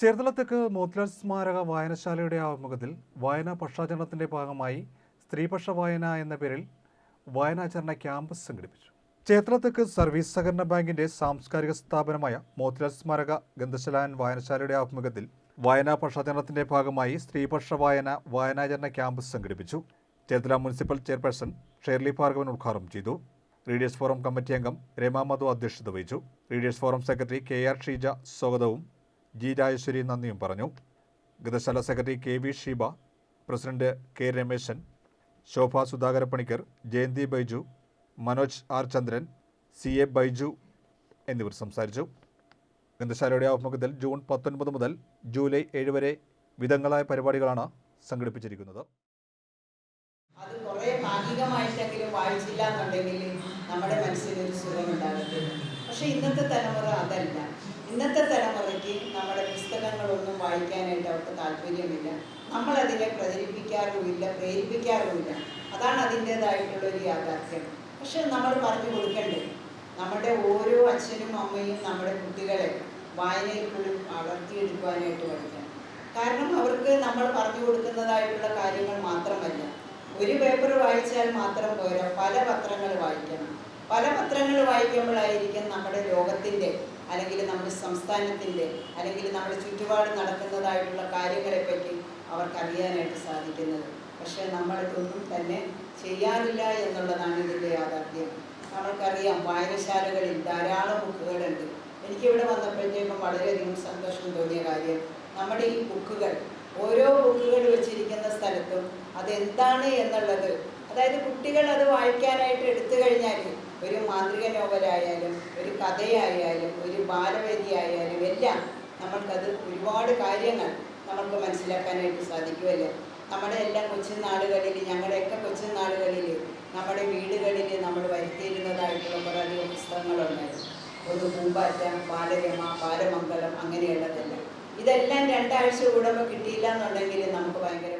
ചേർത്തലത്തേക്ക് മോത്തിലാൽ സ്മാരക വായനശാലയുടെ ആഭിമുഖ്യത്തിൽ വായനാ പക്ഷാചരണത്തിന്റെ ഭാഗമായി സ്ത്രീപക്ഷ വായന എന്ന പേരിൽ വായനാചരണ ക്യാമ്പസ് സംഘടിപ്പിച്ചു. ചേർത്തലത്തേക്ക് സർവീസ് സഹകരണ ബാങ്കിന്റെ സാംസ്കാരിക സ്ഥാപനമായ മോത്തിലാൽ സ്മാരക ഗന്ധശലാൻ വായനശാലയുടെ ആഭിമുഖ്യത്തിൽ വായനാ പക്ഷാചരണത്തിന്റെ ഭാഗമായി സ്ത്രീപക്ഷ വായന വായനാചരണ ക്യാമ്പസ് സംഘടിപ്പിച്ചു. Cherthala municipal chairperson Shirley Bhargavan ഉദ്ഘാടനം ചെയ്തു. റീഡേഴ്സ് ഫോറം കമ്മിറ്റി അംഗം രമാ മധു അധ്യക്ഷത വഹിച്ചു. Readers forum secretary K R Sheeja സ്വാഗതവും ജി രാജേശ്വരി നന്ദിയും പറഞ്ഞു. ഗതശാല secretary K V Sheeba president K Rameshan Shobha Sudhakara Panicker Jayanthi Baiju Manoj R Chandran C A Baiju എന്നിവർ സംസാരിച്ചു. ഗന്ധശാലയുടെ ആഭിമുഖ്യത്തിൽ ജൂൺ പത്തൊൻപത് മുതൽ ജൂലൈ ഏഴ് വരെ വിധങ്ങളായ പരിപാടികളാണ് സംഘടിപ്പിച്ചിരിക്കുന്നത്. അത് കുറേ ഭാഗികമായിട്ടെങ്കിലും വായിച്ചില്ല എന്നുണ്ടെങ്കിൽ നമ്മുടെ മനസ്സിലൊരു സുഖമുണ്ടാകത്തില്ല പക്ഷെ ഇന്നത്തെ തലമുറ അതല്ല. ഇന്നത്തെ തലമുറയ്ക്ക് നമ്മുടെ പുസ്തകങ്ങളൊന്നും വായിക്കാനായിട്ട് അവർക്ക് താല്പര്യമില്ല. നമ്മളതിനെ പ്രചരിപ്പിക്കാറുമില്ല പ്രേരിപ്പിക്കാറുമില്ല. അതാണ് അതിന്റേതായിട്ടുള്ള ഒരു യാഥാർത്ഥ്യം. പക്ഷെ നമ്മൾ പറഞ്ഞു കൊടുക്കണ്ടേ നമ്മുടെ ഓരോ അച്ഛനും അമ്മയും നമ്മുടെ കുട്ടികളെ വായനയിൽ കൂടി വളർത്തിയെടുക്കുവാനായിട്ട് പഠിക്കണം കാരണം അവർക്ക് നമ്മൾ പറഞ്ഞു കൊടുക്കുന്നതായിട്ടുള്ള കാര്യങ്ങൾ മാത്രമല്ല ഒരു പേപ്പർ വായിച്ചാൽ മാത്രം പോരാ പല പത്രങ്ങൾ വായിക്കണം. പല പത്രങ്ങൾ വായിക്കുമ്പോഴായിരിക്കും നമ്മുടെ ലോകത്തിന്റെ അല്ലെങ്കിൽ നമ്മുടെ സംസ്ഥാനത്തിന്റെ അല്ലെങ്കിൽ നമ്മുടെ ചുറ്റുപാട് നടക്കുന്നതായിട്ടുള്ള കാര്യങ്ങളെപ്പറ്റി അവർക്കറിയാനായിട്ട് സാധിക്കുന്നത്. പക്ഷേ നമ്മളിതൊന്നും തന്നെ ചെയ്യാറില്ല എന്നുള്ളതാണ് ഇതിന്റെ യാഥാർത്ഥ്യം. നമ്മൾക്കറിയാം വായനശാലകളിൽ ധാരാളം ബുക്കുകളുണ്ട്. എനിക്കിവിടെ വന്നപ്പോഴത്തേക്കും വളരെയധികം സന്തോഷം തോന്നിയ കാര്യം നമ്മുടെ ഈ ബുക്കുകൾ ഓരോ ബുക്കുകൾ വെച്ചിരിക്കുന്ന സ്ഥലത്തും അതെന്താണ് എന്നുള്ളത്. അതായത് കുട്ടികൾ അത് വായിക്കാനായിട്ട് ഒരു മാന്ത്രിക നോവലായാലും ഒരു കഥയായാലും ഒരു ബാലവേദി ആയാലും എല്ലാം നമ്മൾക്കത് ഒരുപാട് കാര്യങ്ങൾ നമുക്ക് മനസ്സിലാക്കാനായിട്ട് സാധിക്കുമല്ലോ? നമ്മുടെ എല്ലാം കൊച്ചുനാളുകളിൽ ഞങ്ങളുടെയൊക്കെ കൊച്ചുനാളുകളിൽ നമ്മുടെ വീടുകളിൽ നമ്മൾ വരുത്തിയിരുന്നതായിട്ടുള്ള കുറേയധികം പുസ്തകങ്ങളുണ്ടായിരുന്നു. ഒന്ന് പൂമ്പാറ്റ ബാലരമ ബാലമംഗലം അങ്ങനെയുള്ളതെല്ലാം. ഇതെല്ലാം രണ്ടാഴ്ച കൂടുമ്പോൾ കിട്ടിയില്ല എന്നുണ്ടെങ്കിൽ നമുക്ക് ഭയങ്കര